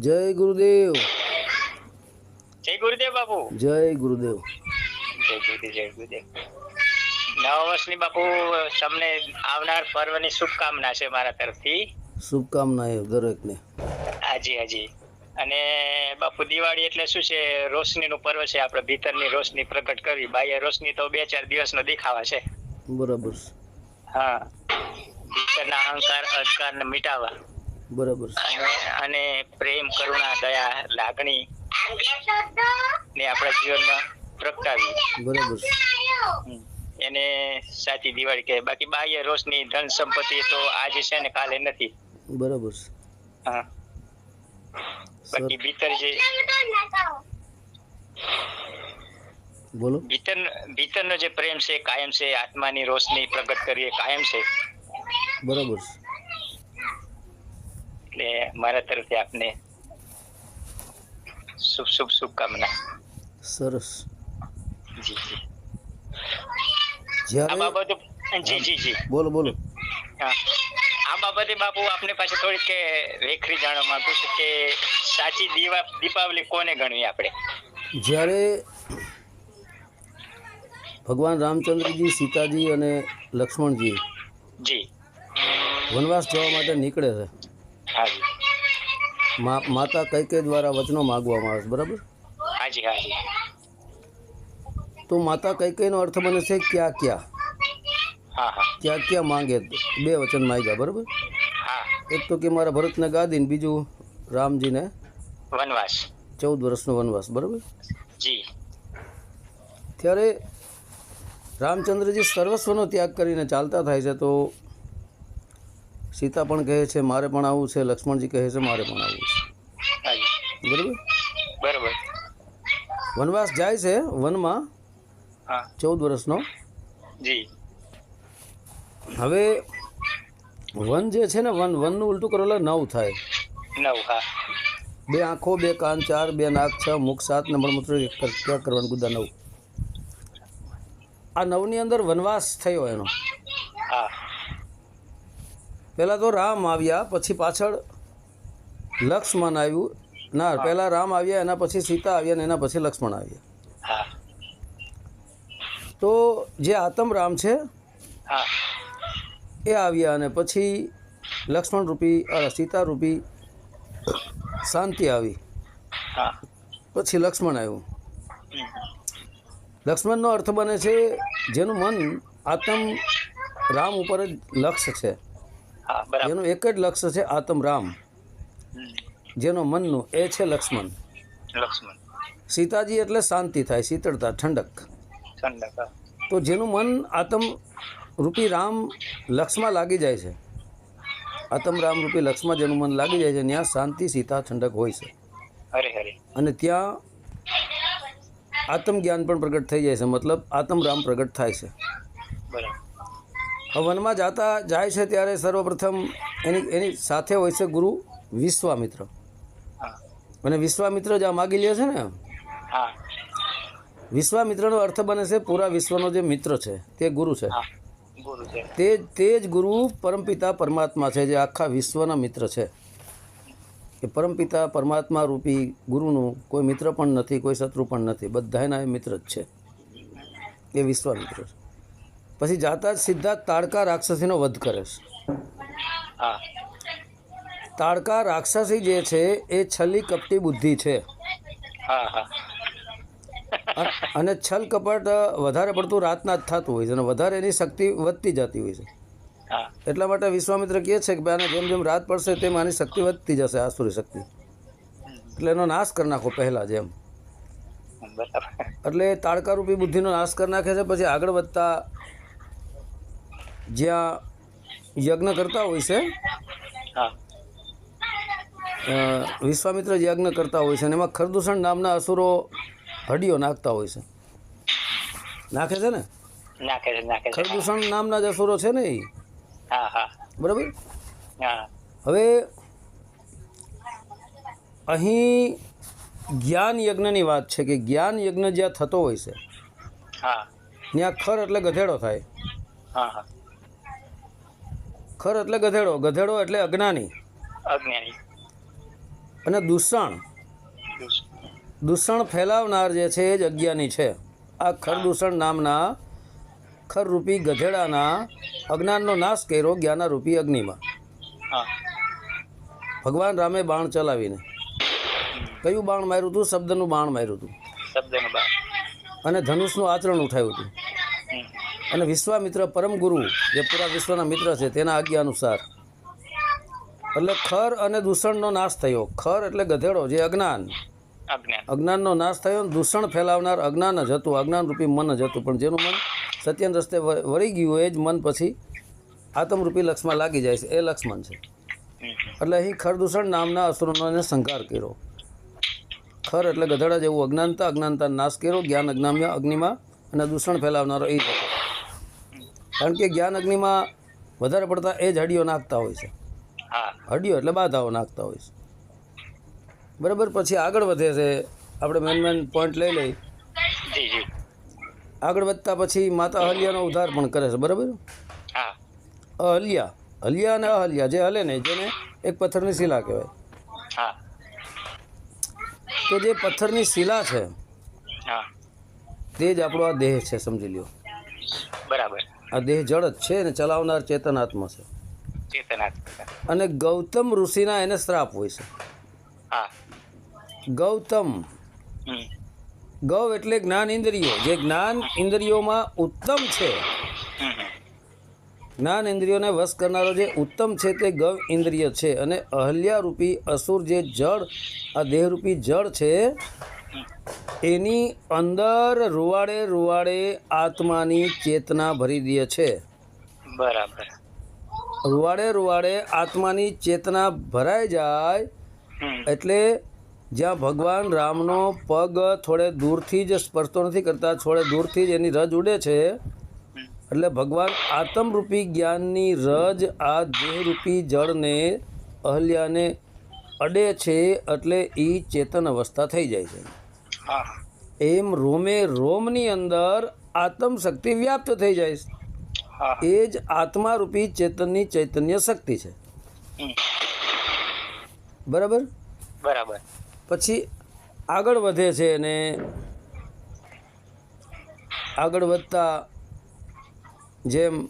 જય ગુરુદેવ. જય ગુરુદેવ બાપુ. જય ગુરુદેવ. જય ગુરુદેવ જય ગુરુદેવ. નવા વર્ષની બાપુ તમને આવનાર પર્વની શુભકામના છે મારા તરફથી. શુભકામનાએ દરેકને. હાજી હાજી. અને બાપુ દિવાળી એટલે શું છે? રોશનીનું પર્વ છે આપણે ભીતરની રોશની પ્રગટ કરવી. બાહ્ય રોશની તો બે ચાર દિવસનો દેખાવા છે. બરાબર. હા. ભીતરના અહંકાર અહંકારને મિટાવવા. બરાબર. અને પ્રેમ કરુણા દયા લાગણી ને આપણા જીવનમાં પ્રગટાવી. બરાબર. એને સાચી દિવાળી કહે બાકી બાહ્ય રોશની ધન સંપત્તિ તો આજે છે ને કાલે નથી. બરોબર. હા. બાકી ભીતર જે બોલો. ભીતર ભીતરનો જે પ્રેમ છે કાયમ છે આત્માની રોશની પ્રગટ કરીએ કાયમ છે. બરોબર. એટલે મારા તરફથી આપને શુભ શુભ શુભકામના. સરસ. જી જી. આ બાબતે જી જી જી. બોલો બોલો. હા. આ બાબતે બાપુ આપને પાસે થોડીક કે રેખરી જાણવા માંગુ છું કે સાચી દીવા દીપાવલી કોને ગણવી આપણે? જ્યારે ભગવાન રામચંદ્રજી સીતાજી અને લક્ષ્મણજી જી. વનવાસ જવા માટે નીકળે છે હાજી મા માતા કૈકેય દ્વારા વચનો માગવામાં આવે છે બરાબર? હાજી હાજી. તો માતા કૈકેયનો અર્થ બને છે? ક્યાં ક્યાં? હા હા. ક્યાં ક્યાં માંગે? બે વચન માંગ્યા બરાબર? હા. એક તો કે મારા ભરતને ગાદીને બીજું રામજીને વનવાસ. ચૌદ વર્ષનો વનવાસ બરાબર? જી. ત્યારે રામચંદ્રજી સર્વસ્વનો ત્યાગ કરીને ચાલતા થાય છે તો સીતા પણ કહે છે મારે પણ આવવું છે. લક્ષ્મણજી કહે છે મારે પણ આવવું છે. બરાબર? બરાબર. વનવાસ જાય છે વનમાં હા. ચૌદ વર્ષનો. જી. હવે વન જે છે ને વન વનનું ઉલટું કરો એટલે નવ થાય. નવ હા. બે આંખો બે કાન ચાર બે નાક છ મુખ સાત ને મળમૂત્ર કરવાનું? ગુદા નવ. આ નવની અંદર વનવાસ થયો એનો. પહેલાં તો રામ આવ્યા પછી પાછળ લક્ષ્મણ આવ્યું. ના પહેલાં રામ આવ્યા એના પછી સીતા આવ્યા ને એના પછી લક્ષ્મણ આવ્યા. તો જે આતમ રામ છે એ આવ્યા અને પછી લક્ષ્મણ રૂપી સીતા રૂપી શાંતિ આવી. પછી લક્ષ્મણ આવ્યું. લક્ષ્મણનો અર્થ બને છે જેનું મન આતમ રામ ઉપર જ લક્ષ્ય છે. જેનું એક જ લક્ષ્ય છે આતમ રામ. જેનો મનનું એ છે લક્ષ્મણ. લક્ષ્મણ. સીતાજી એટલે શાંતિ થાય શીતળતા ઠંડક. ઠંડક તો જેનું મન આતમ રૂપી રામ લક્ષમાં લાગી જાય છે. આતમ રામ રૂપી લક્ષમાં જેનું મન લાગી જાય છે ત્યાં શાંતિ સીતા ઠંડક હોય છે. અને ત્યાં આત્મ જ્ઞાન પણ પ્રગટ થઈ જાય છે મતલબ આત્મ રામ પ્રગટ થાય છે. બરાબર. વનમાં જાતા જાય છે ત્યારે સર્વપ્રથમ એની એની સાથે હોય છે ગુરુ વિશ્વામિત્ર. અને વિશ્વામિત્ર જે આ માગી લે છે ને હા. વિશ્વામિત્રનો અર્થ બને છે પૂરા વિશ્વનો જે મિત્ર છે તે ગુરુ છે. હા ગુરુ છે. તે તે જ ગુરુ પરમપિતા પરમાત્મા છે જે આખા વિશ્વના મિત્ર છે. એ પરમપિતા પરમાત્મા રૂપી ગુરુનું કોઈ મિત્ર પણ નથી કોઈ શત્રુ પણ નથી બધાના એ મિત્ર જ છે. એ વિશ્વામિત્ર છે. પછી જાતા જ સીધા તાડકા રાક્ષસીનો વધ કરે છે. હા. તાડકા રાક્ષસી જે છે એ છલી કપટી બુદ્ધિ છે. હા હા. અને છલ કપટ વધારે પડતું રાતના જ થતું હોય છે અને વધારે એની શક્તિ વધતી જતી હોય છે. એટલા માટે વિશ્વામિત્ર કહે છે કે ભાઈ આને જેમ જેમ રાત પડશે તેમ આની શક્તિ વધતી જશે આસુરી શક્તિ. એટલે એનો નાશ કરી નાખો પહેલાં જેમ. એટલે તાડકારૂપી બુદ્ધિનો નાશ કરી નાખે છે પછી આગળ વધતા જ્યાં યજ્ઞ કરતા હોય છે. વિશ્વામિત્ર યજ્ઞ કરતા હોય છે અને એમાં ખરદૂષણ નામના અસુરો હડીઓ નાખતા હોય છે. નાખે છે ને? ખરદૂષણ નામના જ અસુરો છે ને એ? હા હા. બરાબર? હા. હવે અહીં જ્ઞાન યજ્ઞની વાત છે કે જ્ઞાન યજ્ઞ જ્યાં થતો હોય છે હા. ત્યાં ખર એટલે ગધેડો થાય. હા હા. ખર એટલે ગધેડો ગધેડો એટલે અજ્ઞાની. અજ્ઞાની. અને દૂષણ? દૂષણ. ફેલાવનાર જે છે એ જ અજ્ઞાની છે. આ ખર દૂષણ નામના ખરરૂપી ગધેડાના અજ્ઞાનનો નાશ કર્યો જ્ઞાનારૂપી અગ્નિમાં. હા. ભગવાન રામે બાણ ચલાવીને. કયું બાણ માર્યું હતું? શબ્દનું બાણ માર્યું હતું. અને ધનુષનું આચરણ ઉઠાવ્યું હતું. અને વિશ્વામિત્ર પરમ ગુરુ જે પૂરા વિશ્વના મિત્ર છે તેના આજ્ઞા અનુસાર. એટલે ખર અને દૂષણનો નાશ થયો. ખર એટલે ગધેડો જે અજ્ઞાન. અજ્ઞાન. અજ્ઞાનનો નાશ થયો અને દૂષણ ફેલાવનાર અજ્ઞાન જ હતું. અજ્ઞાનરૂપી મન જ હતું. પણ જેનું મન સત્યન રસ્તે વળી ગયું એ જ મન પછી આત્મરૂપી લક્ષમાં લાગી જાય છે. એ લક્ષ્મણ છે. એટલે અહીં ખરદૂષણ નામના અસુરોનો સંહાર કર્યો. ખર એટલે ગધેડા જેવું અજ્ઞાનતા અજ્ઞાનતા નાશ કર્યો. જ્ઞાન અજ્ઞામ્ય અગ્નિમાં અને દૂષણ ફેલાવનારો એ કારણ કે જ્ઞાન અગ્નિમાં વધારે પડતા એ જ હડીઓ નાખતા હોય છે. હા. હડીઓ એટલે બાધાઓ નાખતા હોય છે. બરાબર પછી આગળ વધે છે. આપણે મેન મેન પોઈન્ટ લઈ લઈ આગળ વધતા પછી માતા અહલ્યાનો ઉદ્ધાર પણ કરે છે બરાબર? હા. અહલ્યા હલિયા અને અહલ્યા જે હલે ને જેને એક પથ્થરની શિલા કહેવાય. હા. તો જે પથ્થરની શિલા છે હા. તે જ આપણો આ દેહ છે સમજી લ્યો. બરાબર. આ દેહ જળ જ છે અને ચલાવનાર ચેતનાત્મા છે. અને ગૌતમ ઋષિના એને શ્રાપ હોય છે. ગૌતમ. ગૌ એટલે જ્ઞાન ઇન્દ્રિયો. જે જ્ઞાન ઇન્દ્રિયોમાં ઉત્તમ છે. જ્ઞાન ઇન્દ્રિયોને વશ કરનારો જે ઉત્તમ છે તે ગૌ ઇન્દ્રિય છે. અને અહલ્યારૂપી અસુર જે જળ આ દેહરૂપી જળ છે એની અંદર રૂવાડે રૂવાડે આત્માની ચેતના ભરી દે છે. બરાબર. રૂવાડે રૂવાડે આત્માની ચેતના ભરાઈ જાય એટલે જ્યાં ભગવાન રામનો પગ થોડે દૂરથી જ સ્પર્શતો નથી કરતા થોડે દૂરથી જ એની રજ ઉડે છે. એટલે ભગવાન આત્મરૂપી જ્ઞાનની રજ આ દેહરૂપી જળને અહલ્યાને અડે છે એટલે એ ચેતન અવસ્થા થઈ જાય છે. એમ રોમે રોમની અંદર આત્મ શક્તિ વ્યાપ્ત થઈ જાય છે. એ જ આત્મારૂપી ચેતનની ચૈતન્ય શક્તિ છે. બરાબર? બરાબર. પછી આગળ વધે છે અને આગળ વધતા જેમ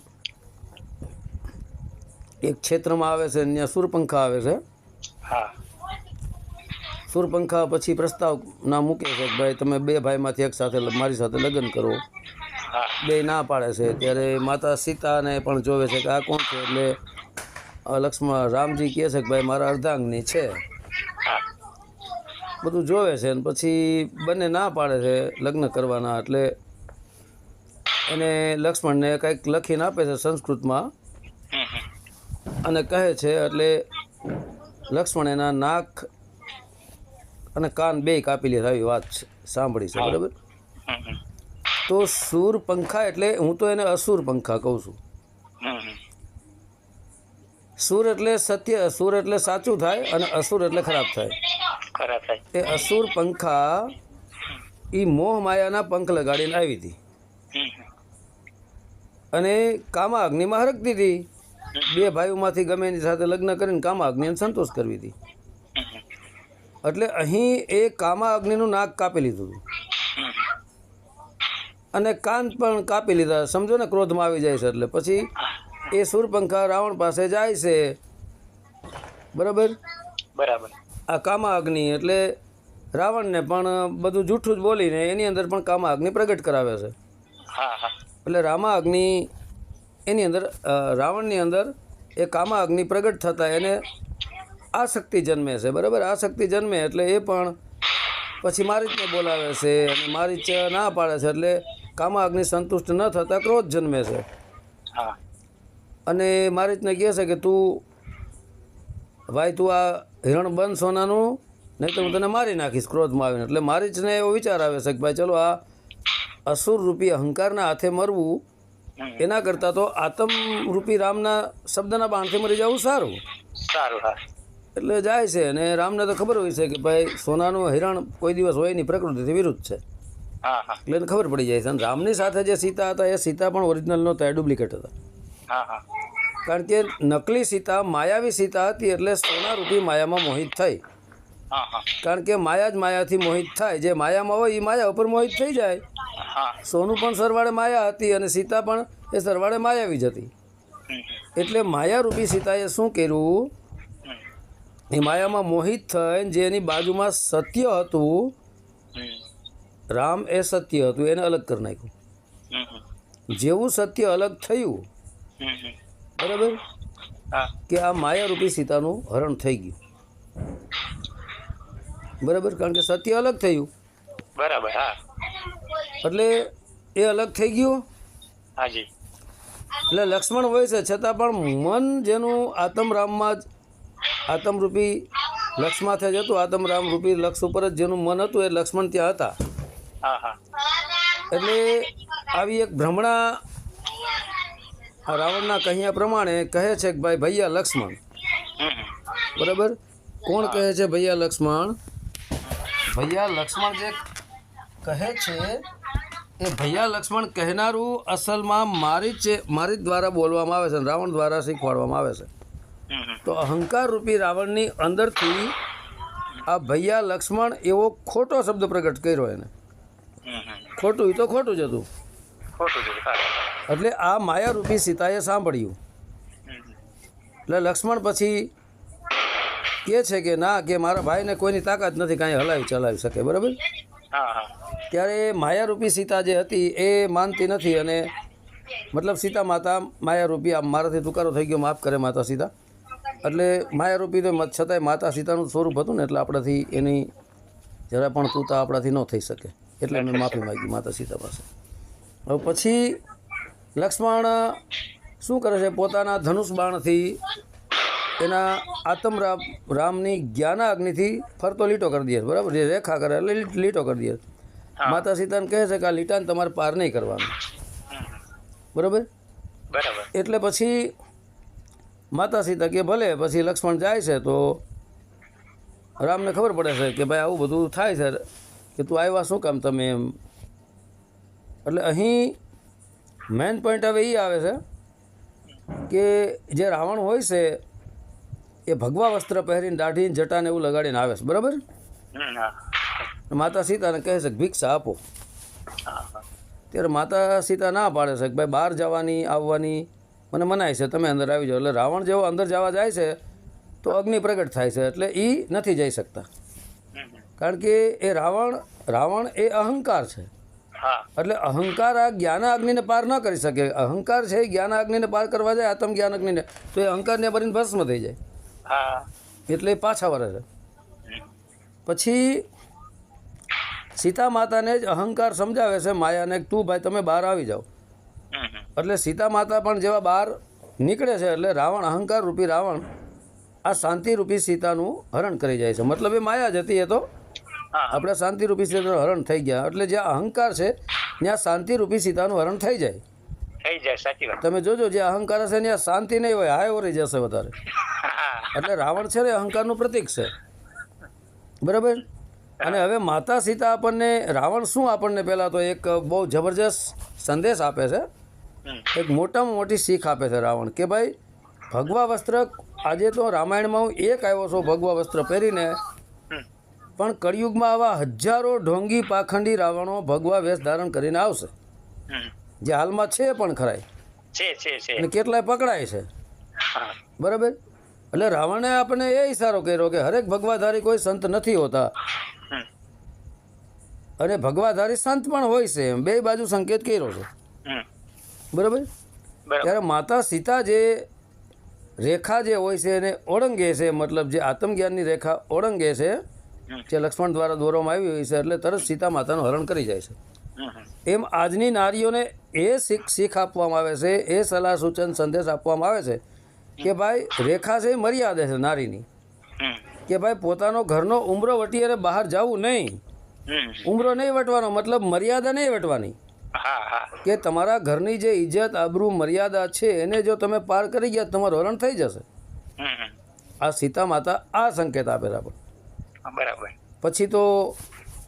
એક ક્ષેત્રમાં આવે છે ત્યાં સૂરપંખા આવે છે. હા. સૂરપંખા પછી પ્રસ્તાવ ના મૂકે છે કે ભાઈ તમે બે ભાઈમાંથી એક સાથે મારી સાથે લગ્ન કરો. બે ના પાડે છે. ત્યારે માતા સીતાને પણ જોવે છે કે આ કોણ છે? એટલે લક્ષ્મણ રામજી કહે છે કે ભાઈ મારા અર્ધાંગની છે. બધું જોવે છે અને પછી બંને ના પાડે છે લગ્ન કરવાના. એટલે એને લક્ષ્મણને કંઈક લખીને આપે છે સંસ્કૃતમાં. અને કહે છે એટલે લક્ષ્મણ એના નાક અને કાન બે કાપી લે આવી વાત છે. સાંભળી છે બરાબર. તો સૂર પંખા એટલે હું તો એને અસુર પંખા કહું છું. સુર એટલે સત્ય અસુર એટલે સાચું થાય અને અસુર એટલે ખરાબ થાય. એ અસુર પંખા એ મોહ માયાના પંખ લગાડીને આવી હતી. અને કામા અગ્નિમાં હરકતી હતી બે ભાઈઓમાંથી ગમે એની સાથે લગ્ન કરીને કામા અગ્નિને સંતોષ કરવી હતી. એટલે અહીં એ કામા અગ્નિનું નાક કાપી લીધું. અને કાન પણ કાપી લીધા. સમજો ને ક્રોધમાં આવી જાય છે એટલે. પછી એ સૂરપંખા રાવણ પાસે જાય છે. બરાબર? બરાબર. આ કામા અગ્નિ એટલે રાવણને પણ બધું જૂઠું જ બોલીને એની અંદર પણ કામા અગ્નિ પ્રગટ કરાવે છે. હા હા. એટલે રામા અગ્નિ એની અંદર રાવણની અંદર એ કામા અગ્નિ પ્રગટ થતાં એને આસક્તિ જન્મે છે બરાબર? આસક્તિ જન્મે એટલે એ પણ પછી મારી રીતને બોલાવે છે અને મારી જ ના પાડે છે એટલે કામા અગ્નિ સંતુષ્ટ ન થતાં ક્રોધ જન્મે છે. હા. અને ને કહે છે કે તું ભાઈ તું આ હિરણ બંધ સોનાનું નહીં તો હું તને મારી નાખીશ ક્રોધમાં આવીને. એટલે મારી જને એવો વિચાર આવે છે કે ભાઈ ચલો આ અસુર રૂપી અહંકારના હાથે મરવું એના કરતાં તો આતમ રૂપી રામના શબ્દના બાણથી મરી જવું સારું. સારું હા. એટલે જાય છે અને રામને તો ખબર હોય છે કે ભાઈ સોનાનું હિરણ કોઈ દિવસ હોય નહીં પ્રકૃતિથી વિરુદ્ધ છે. એટલે એને ખબર પડી જાય છે. અને રામની સાથે જે સીતા હતા એ સીતા પણ ઓરિજિનલ નહોતા એ ડુપ્લિકેટ હતા. હા હા. કારણ કે નકલી સીતા માયાવી સીતા હતી એટલે સોના રૂપી માયામાં મોહિત થઈ. કારણ કે માયા જ માયાથી મોહિત થાય. જે માયામાં હોય એ માયા ઉપર મોહિત થઈ જાય. સોનું પણ સરવાળે માયા હતી અને સીતા પણ એ સરવાળે માયાવી જ હતી. એટલે એટલે માયારૂપી સીતાએ શું કર્યું? એ માયામાં મોહિત થઈને જે એની બાજુમાં સત્ય હતું રામ એ સત્ય હતું એને અલગ કરી નાખ્યું. જેવું સત્ય અલગ થયું. બરાબર? કે આ માયારૂપી સીતાનું હરણ થઈ ગયું. બરાબર? કારણ કે સત્ય અલગ થયું. બરાબર હા. એટલે એ અલગ થઈ ગયું? હાજી. એટલે લક્ષ્મણ હોય છે છતાં પણ મન જેનું આત્મરામમાં જ આત્મરૂપી લક્ષમાંથી જ હતું. આત્મરામ રૂપી લક્ષ ઉપર જ જેનું મન હતું એ લક્ષ્મણ ત્યાં હતા. એટલે આવી એક ભ્રમણા રાવણના કહ્યા પ્રમાણે કહે છે કે ભાઈ ભૈયા લક્ષ્મણ. બરાબર? કોણ કહે છે ભૈયા લક્ષ્મણ? ભૈયા લક્ષ્મણ જે કહે છે એ ભૈયા લક્ષ્મણ કહેનારું અસલમાં મારી જ મારી જ દ્વારા બોલવામાં આવે છે રાવણ દ્વારા શીખવાડવામાં આવે છે. તો અહંકાર રૂપી રાવણની અંદરથી આ ભૈયા લક્ષ્મણ એવો ખોટો શબ્દ પ્રગટ કર્યો એને. ખોટું એ તો ખોટું જ હતું. એટલે આ માયારૂપી સીતાએ સાંભળ્યું. એટલે લક્ષ્મણ પછી કે છે કે ના કે મારા ભાઈને કોઈની તાકાત નથી કાંઈ હલાવી ચલાવી શકે બરાબર? હા હા. ત્યારે માયારૂપી સીતા જે હતી એ માનતી નથી અને મતલબ સીતા માતા માયારૂપી આમ મારાથી તુકારો થઈ ગયો માફ કરે માતા સીતા. એટલે માયારૂપી તો છતાંય માતા સીતાનું સ્વરૂપ હતું ને એટલે આપણાથી એની જરા પણ તૂતા આપણાથી ન થઈ શકે. એટલે અમે માફી માગી માતા સીતા પાસે. હવે પછી લક્ષ્મણ શું કરે છે? પોતાના ધનુષ બાણથી એના આતમ રામ રામની જ્ઞાના અગ્નિથી ફરતો લીટો કરી દે બરાબર? જે રેખા કરે એટલે લીટ- કરી દે માતા સીતાને કહે છે કે આ લીટાને તમારે પાર નહીં કરવાનું. બરાબર? બરાબર. એટલે પછી માતા સીતા કે ભલે પછી લક્ષ્મણ જાય છે તો રામને ખબર પડે છે કે ભાઈ આવું બધું થાય છે. કે તું આવ્યા શું કામ તમે એમ? એટલે અહીં મેઇન પોઈન્ટ હવે એ આવે છે કે જે રાવણ હોય છે એ ભગવા વસ્ત્ર પહેરીને દાઢીને જટાને એવું લગાડીને આવે છે. બરાબર? માતા સીતાને કહે છે કે ભિક્ષા આપો. ત્યારે માતા સીતા ના પાડે છે કે ભાઈ બહાર જવાની આવવાની મને મનાય છે તમે અંદર આવી જાઓ. એટલે રાવણ જેવો અંદર જવા જાય છે તો અગ્નિ પ્રગટ થાય છે એટલે એ નથી જઈ શકતા. કારણ કે એ રાવણ રાવણ એ અહંકાર છે. એટલે અહંકાર આ જ્ઞાન અગ્નિને પાર ન કરી શકે. અહંકાર છે એ જ્ઞાન અગ્નિને પાર કરવા જાય આત્મ જ્ઞાન અગ્નિને. તો એ અહંકારને ભરીને ભસ્મ થઈ જાય. હા. એટલે પાછા વરે છે. પછી સીતા માતાને જ અહંકાર સમજાવે છે માયાને તું ભાઈ તમે બહાર આવી જાઓ. એટલે સીતા માતા પણ જેવા બહાર નીકળે છે એટલે રાવણ અહંકાર રૂપી રાવણ આ શાંતિરૂપી સીતાનું હરણ કરી જાય છે. મતલબ એ માયા જ હતી એ તો. આપણે શાંતિરૂપી સીતાનું હરણ થઈ ગયા. એટલે જ્યાં અહંકાર છે ત્યાં શાંતિરૂપી સીતાનું હરણ થઈ જાય. થઈ જાય સાચી વાત. તમે જોજો જે અહંકાર હશે ત્યાં શાંતિ નહીં હોય હાય ઓરી જશે વધારે. એટલે રાવણ છે ને અહંકારનું પ્રતીક છે. બરાબર? અને હવે માતા સીતા આપણને રાવણ શું આપણને પહેલાં તો એક બહુ જબરજસ્ત સંદેશ આપે છે. એક મોટામાં મોટી શીખ આપે છે રાવણ કે ભાઈ ભગવા વસ્ત્ર આજે તો રામાયણમાં હું એક આવ્યો છું ભગવા વસ્ત્ર પહેરીને. પણ કળિયુગમાં આવા હજારો ઢોંગી પાખંડી રાવણો ભગવા વેશ ધારણ કરીને આવશે. જે હાલમાં છે પણ ખરાય. અને કેટલાય પકડાય છે. બરાબર? એટલે રાવણે આપણે એ ઈશારો કર્યો કે હરેક ભગવાધારી કોઈ સંત નથી હોતા. અને ભગવાધારી સંત પણ હોય છે એમ. બે બાજુ સંકેત કર્યો છે. બરાબર? ત્યારે માતા સીતા જે રેખા જે હોય છે એને ઓળંગે છે મતલબ જે આત્મજ્ઞાનની રેખા ઓળંગે છે જે લક્ષ્મણ દ્વારા દોરવામાં આવી હોય છે એટલે તરત સીતા માતાનું હરણ કરી જાય છે. એમ આજની નારીઓને એ શીખ શીખ આપવામાં આવે છે એ સલાહ સૂચન સંદેશ આપવામાં આવે છે કે ભાઈ રેખા છે એ મર્યાદા છે નારીની. કે ભાઈ પોતાનો ઘરનો ઉમરો વટી અને બહાર જવું નહીં. ઉમરો નહીં વટવાનો મતલબ મર્યાદા નહીં વટવાની. કે તમારા ઘરની જે ઇજ્જત આબરૂ મર્યાદા છે એને જો તમે પાર કરી ગયા તમારું હરણ થઈ જશે. આ સીતા માતા આ સંકેત આપે બરાબર. પછી તો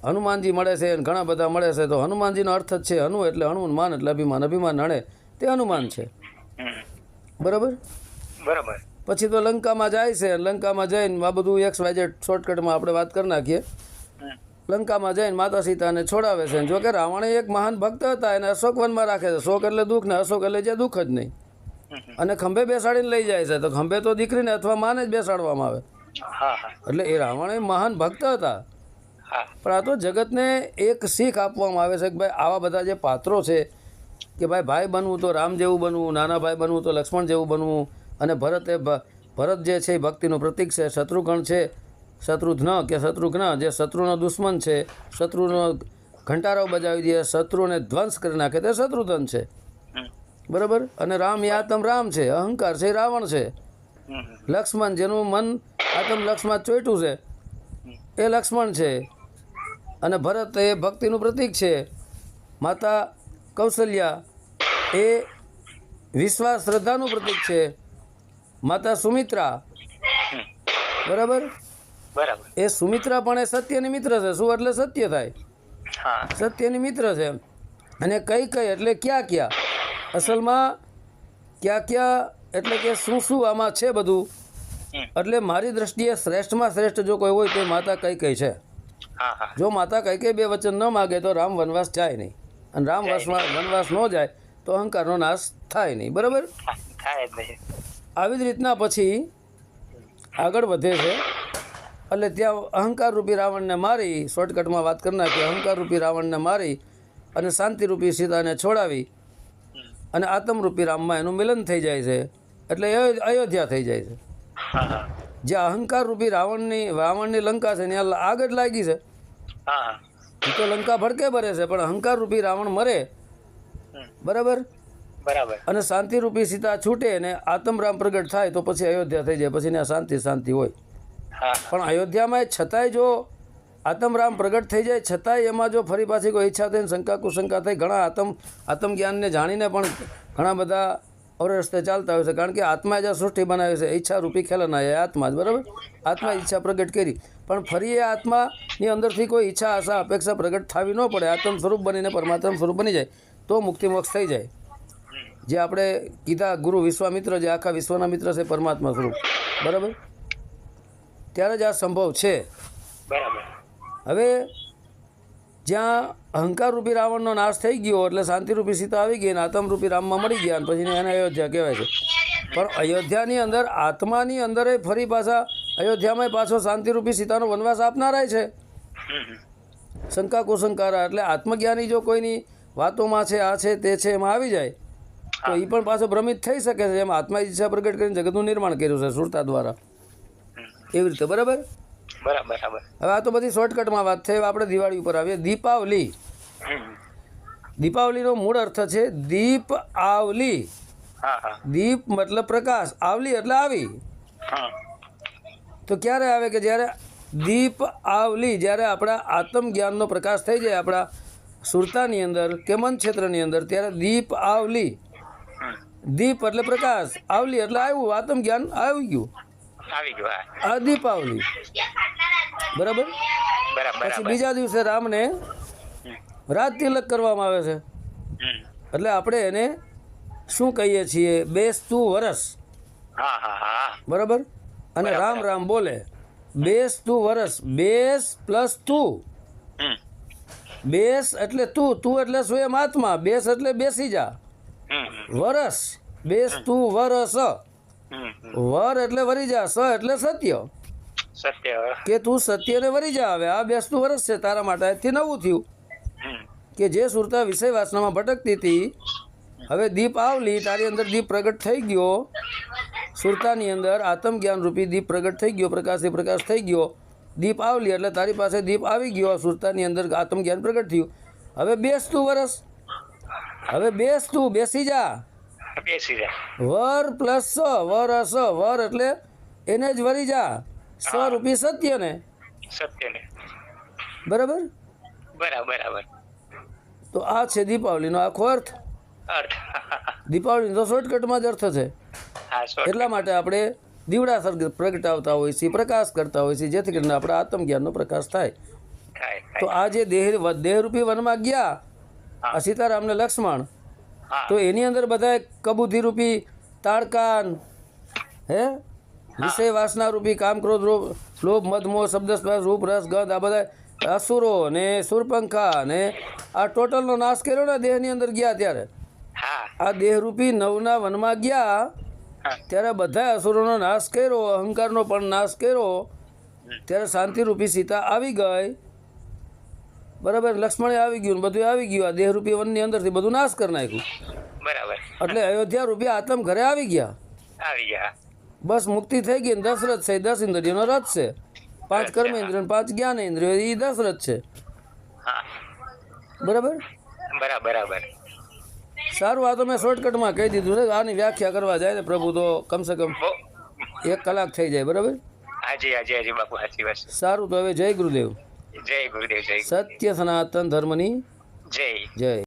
હનુમાનજી મળે છે ઘણા બધા મળે છે. તો હનુમાનજીનો અર્થ જ છે હનુ એટલે હનુમાન એટલે અભિમાન. અભિમાન હણે તે હનુમાન છે. બરાબર? બરાબર. પછી તો લંકામાં જાય છે. લંકામાં જઈને આ બધું એક્સ વાય જેડ શોર્ટકટમાં આપણે વાત કરી નાખીએ. લંકામાં જઈને માતા સીતાને છોડાવે છે. જો કે રાવણ એક મહાન ભક્ત હતા એને અશોક વનમાં રાખે છે. શોક એટલે દુઃખ ને અશોક એટલે જે દુઃખ જ નહીં. અને ખંભે બેસાડીને લઈ જાય છે. તો ખંભે તો દીકરીને અથવા માને જ બેસાડવામાં આવે. એટલે એ રાવણ એ મહાન ભક્ત હતા. પણ આ તો જગતને એક શીખ આપવામાં આવે છે કે ભાઈ આવા બધા જે પાત્રો છે કે ભાઈ ભાઈ બનવું તો રામ જેવું બનવું નાના ભાઈ બનવું તો લક્ષ્મણ જેવું બનવું અને ભરત એ ભરત જે છે એ ભક્તિનું પ્રતીક છે શત્રુઘ્ન છે શત્રુઘ્ન કે શત્રુઘ્ન જે શત્રુનો દુશ્મન છે શત્રુનો ઘંટારો બજાવી દે શત્રુને ધ્વંસ કરી નાખે તે શત્રુધન છે. બરાબર? અને રામ એ આતમ રામ છે અહંકાર છે એ રાવણ છે. લક્ષ્મણ જેનું મન આતમ લક્ષ્મણ ચોઈટું છે. એ લક્ષ્મણ છે. અને ભરત એ ભક્તિનું પ્રતીક છે. માતા કૌશલ્યા એ વિશ્વાસ શ્રદ્ધાનું પ્રતીક છે. માતા સુમિત્રા. બરાબર? બરાબર. એ સુમિત્રા પણ એ સત્યની મિત્ર છે. શું એટલે સત્ય થાય? હા. સત્યની મિત્ર છે અને કઈ કઈ એટલે ક્યાં ક્યાં? અસલમાં ક્યાં ક્યાં એટલે કે શું શું આમાં છે બધું? એટલે મારી દ્રષ્ટિએ શ્રેષ્ઠમાં શ્રેષ્ઠ જો કોઈ હોય તો માતા કઈ કઈ છે. જો માતા કઈ કઈ બે વચન ન માગે તો રામ વનવાસ જાય નહીં. અને રામ વનવાસ ન જાય તો અહંકારનો નાશ થાય નહીં. બરાબર? આવી જ રીતના પછી આગળ વધે છે. એટલે ત્યાં અહંકાર રૂપી રાવણને મારી શોર્ટકટમાં વાત કરી નાખી અહંકાર રૂપી રાવણને મારી અને શાંતિરૂપી સીતાને છોડાવી અને આત્મરૂપી રામમાં એનું મિલન થઈ જાય છે. એટલે અયોધ્યા થઈ જાય છે. જે અહંકાર રૂપી રાવણની રાવણની લંકા છે ત્યાં આગ જ લાગી છે. એ તો લંકા ભડકે ભરે છે પણ અહંકાર રૂપી રાવણ મરે. બરાબર? બરાબર. અને શાંતિરૂપી સીતા છૂટે અને આત્મરામ પ્રગટ થાય તો પછી અયોધ્યા થઈ જાય પછી ત્યાં શાંતિ શાંતિ હોય. પણ અયોધ્યામાં છતાંય જો આત્મરામ પ્રગટ થઈ જાય, છતાંય એમાં જો ફરી પાછી કોઈ ઈચ્છા થઈને શંકા કુશંકા થઈ ઘણા આત્મ, આત્મજ્ઞાનને જાણીને પણ ઘણા બધા અવરે રસ્તે ચાલતા હોય છે. કારણ કે આત્મા જે સૃષ્ટિ બનાવી છે. ઈચ્છા રૂપી ખેલના એ આત્મા જ, બરાબર? આત્મા ઈચ્છા પ્રગટ કરી. પણ ફરી એ આત્માની અંદરથી કોઈ ઈચ્છા, આશા, અપેક્ષા પ્રગટ થવી ન પડે. આત્મ સ્વરૂપ બનીને પરમાત્મ સ્વરૂપ બની જાય, તો મુક્તિ મોક્ષ થઈ જાય. જે આપણે કીધા ગુરુ વિશ્વામિત્ર, જે આખા વિશ્વના મિત્ર છે પરમાત્મા સ્વરૂપ. બરાબર? ત્યારે જ આ સંભવ છે. બરાબર. હવે જ્યાં અહંકારરૂપી રાવણનો નાશ થઈ ગયો એટલે શાંતિરૂપી સીતા આવી ગઈ અને આત્મરૂપી રામમાં મળી ગયા અને પછી એને અયોધ્યા કહેવાય છે. પણ અયોધ્યાની અંદર આત્માની અંદર એ ફરી પાછા અયોધ્યામાં પાછો શાંતિરૂપી સીતાનો વનવાસ આપનારાય છે. શંકા કુશંકારા એટલે આત્મજ્ઞાની જો કોઈની વાતોમાં છે આ છે તે છે એમાં આવી જાય તો એ પણ પાછો ભ્રમિત થઈ શકે છે. એમ આત્મા ઈચ્છા પ્રગટ કરીને જગતનું નિર્માણ કર્યું છે સુરતા દ્વારા. એવી રીતે બરાબર? હવે આ તો બધી શોર્ટકટમાં વાત થઈ આપણે દિવાળી ઉપર આવીએ. દીપાવલી. દીપાવલીનો મૂળ અર્થ છે દીપ આવલી. દીપ મતલબ પ્રકાશ. આવલી એટલે આવી. તો ક્યારે આવે કે જ્યારે દીપ આવલી જ્યારે આપણા આત્મજ્ઞાનનો પ્રકાશ થઈ જાય આપણા સુરતાની અંદર કે મન ક્ષેત્રની અંદર ત્યારે દીપ આવલી. દીપ એટલે પ્રકાશ. આવલી એટલે આવ્યું. આત્મજ્ઞાન આવી ગયું. આવી ગયું આ દીપાવલી. બરાબર? પછી બીજા દિવસે રામને રાત તિલક કરવામાં આવે છે. એટલે આપણે એને શું કહીએ છીએ? બેસતું વરસ. હા હા હા. બરાબર? અને રામ રામ બોલે બેસ તું વરસ બેસ પ્લસ તું. બેસ એટલે તું તું એટલે સ્વયં આત્મા બેસ એટલે બેસી જા. વરસ બેસ તું વરસ. વર એટલે વરી જા સ એટલે સત્ય. સત્ય કે તું સત્યને વરી જા હવે આ બેસતું વરસ છે તારા માટે આજથી નવું થયું. કે જે સુરતા વિષય વાસનામાં ભટકતી હતી હવે દીપ આવલી તારી અંદર દીપ પ્રગટ થઈ ગયો. સુરતાની અંદર આત્મજ્ઞાન રૂપી દીપ પ્રગટ થઈ ગયો પ્રકાશથી પ્રકાશ થઈ ગયો. દીપ આવલી એટલે તારી પાસે દીપ આવી ગયો સુરતાની અંદર આત્મજ્ઞાન પ્રગટ થયું. હવે બેસતું વરસ. હવે બેસ તું બેસી જા બેસી જા. વર પ્લસ સ વર અસ વર એટલે એને જ વરી જા. સ્વરૂપી રૂપી સત્ય ને બરાબર? બરાબર બરાબર. તો આ છે દીપાવલીનો આખો અર્થ. અર્થ. દીપાવલીનો તો શોર્ટકટમાં જ અર્થ છે. એટલા માટે આપણે દીવડા સર્ગ પ્રગટાવતા હોઈએ છીએ પ્રકાશ કરતા હોય છે જેથી કરીને આપણા આત્મજ્ઞાનનો પ્રકાશ થાય. તો આ જે દેહ દેહરૂપી વનમાં ગયા. આ સીતારામને લક્ષ્મણ તો એની અંદર બધા કબૂતરીરૂપી તાડકાન હે? વિષય વાસના રૂપી કામ ક્રોધ રૂપ લોભ મદ શબ્દ રૂપ રસ ગંધ આ બધા અસુરો ને સુરપંખા ને આ ટોટલનો નાશ કર્યો ને દેહની અંદર ગયા ત્યારે. આ દેહરૂપી નવના વનમાં ગયા ત્યારે બધા અસુરોનો નાશ કર્યો અહંકારનો પણ નાશ કર્યો. ત્યારે શાંતિરૂપી સીતા આવી ગઈ બરાબર લક્ષ્મણે આવી ગયું બધું આવી ગયું. આ દેહરૂપી વનની અંદરથી બધું નાશ કરી નાખ્યું. બરાબર. એટલે અયોધ્યા રૂપિયા આતમ ઘરે આવી ગયા. આવી ગયા. બસ મુક્તિ થઈ ગઈ ને દશરથ છે દસ ઇન્દ્રિયોનો રથ છે. પાંચ કર્મ ઇન્દ્રિયો પાંચ જ્ઞાન ઇન્દ્રિયો એ દશરથ છે. બરાબર? બરાબર બરાબર. સારું આ તો મેં શોર્ટકટમાં કહી દીધું ને આની વ્યાખ્યા કરવા જાય ને પ્રભુ તો કમસે કમ એક કલાક થઈ જાય બરાબર? હાજી હાજી હાજી બાપુ સાચી વાત સારું તો હવે જય ગુરુદેવ. જય ગુરુદેવ જય સત્ય સનાતન ધર્મની જય. જય.